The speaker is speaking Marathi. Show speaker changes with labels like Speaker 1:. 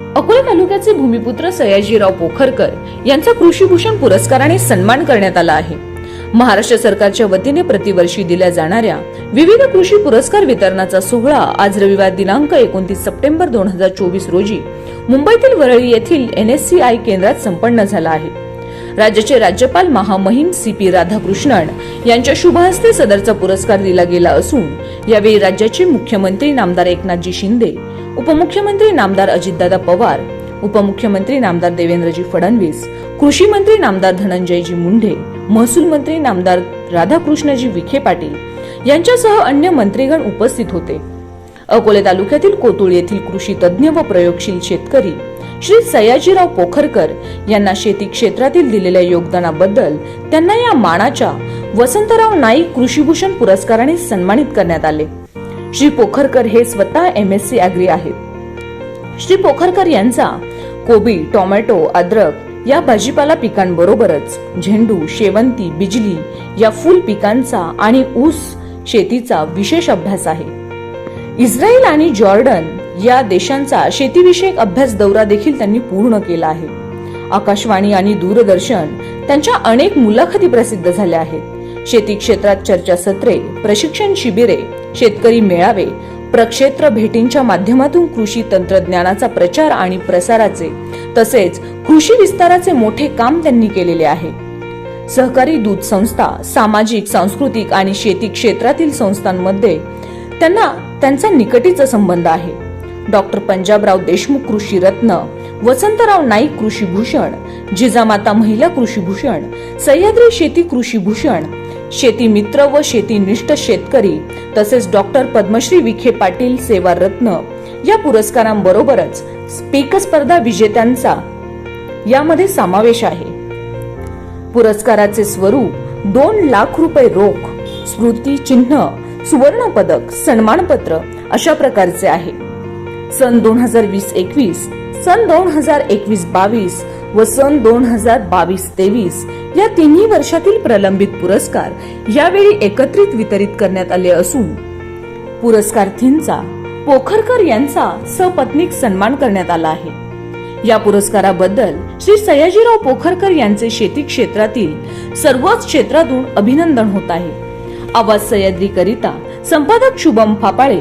Speaker 1: अकोला तालुक्याचे भूमिपुत्र सयाजीराव पोखरकर यांचा कृषीभूषण पुरस्काराने सन्मान करण्यात आला आहे. महाराष्ट्र सरकारच्या वतीने प्रतिवर्षी दिल्या जाणाऱ्या विविध कृषी पुरस्कार वितरणाचा सोहळा आज रविवार दिनांक एकोणतीस सप्टेंबर दोन हजार चोवीस रोजी मुंबईतील वरळी येथील एनएससीआय केंद्रात संपन्न झाला आहे. राज्याचे राज्यपाल महामहिम सी पी राधाकृष्णन यांच्या शुभहस्ते सदरचा पुरस्कार दिला गेला असून यावेळी राज्याचे मुख्यमंत्री नामदार एकनाथजी शिंदे उपमुख्यमंत्री नामदार अजितदादा पवार उपमुख्यमंत्री नामदार देवेंद्रजी फडणवीस कृषी मंत्री नामदार धनंजयजी मुंढे महसूल मंत्री नामदार राधाकृष्णजी विखे पाटील यांच्यासह अन्य मंत्रीगण उपस्थित होते. अकोले तालुक्यातील कोतुळ येथील कृषी तज्ज्ञ व प्रयोगशील शेतकरी श्री सयाजीराव पोखरकर यांना शेती क्षेत्रातील दिलेल्या योगदानाबद्दल त्यांना या मानाच्या वसंतराव नाईक कृषीभूषण पुरस्काराने सन्मानित करण्यात आले. श्री पोखरकर हे स्वतः एम एस सी अॅग्री आहेत. श्री पोखरकर यांचा कोबी टोमॅटो अद्रक या भाजीपाला पिकांबरोबरच झेंडू शेवंती बिजली या फुल पिकांचा आणि ऊस शेतीचा विशेष अभ्यास आहे. इस्रायल आणि जॉर्डन या देशांचा शेतीविषयक अभ्यास दौरा देखील त्यांनी पूर्ण केला आहे. आकाशवाणी आणि दूरदर्शन त्यांच्या अनेक मुलाखती प्रसिद्ध झाल्या आहेत. शेती क्षेत्रात चर्चासत्रे प्रशिक्षण शिबिरे शेतकरी मेळावे प्रक्षेत्र भेटींच्या माध्यमातून कृषी तंत्रज्ञानाचा प्रचार आणि प्रसाराचे तसेच कृषी विस्ताराचे मोठे काम त्यांनी केलेले आहे. सहकारी दूध संस्था सामाजिक सांस्कृतिक आणि शेती क्षेत्रातील संस्थांमध्ये त्यांना त्यांचा निकटीचा संबंध आहे. डॉक्टर पंजाबराव देशमुख कृषी रत्न वसंतराव नाईक कृषी भूषण जिजामाता महिला कृषी भूषण सह्याद्री शेती कृषी भूषण शेती मित्र व शेतीनिष्ठ शेतकरी तसेच डॉक्टर पद्मश्री विखे पाटील सेवा रत्न. या पुरस्कारांबरोबरच स्पीक स्पर्धा विजेत्यांचा यामध्ये समावेश आहे. पुरस्काराचे स्वरूप दोन लाख रुपये रोख स्मृती चिन्ह सुवर्ण पदक सन्मानपत्र अशा प्रकारचे आहे. सन दोन हजार वीस एकवीस सन दोन हजार एकवीस बावीस व सन दोन हजार बावीस तेवीस या तिन्ही वर्षातील प्रलंबित पुरस्कार यावेळी एकत्रित वितरित करण्यात आले असून पुरस्कार्थींचा पोखरकर यांचा सपत्नीक सन्मान करण्यात आला आहे. या पुरस्काराबद्दल श्री सयाजीराव पोखरकर यांचे शेती क्षेत्रातील सर्वच क्षेत्रातून अभिनंदन होत आहे. आवाज सह्याद्रीकरिता संपादक शुभम फापाळे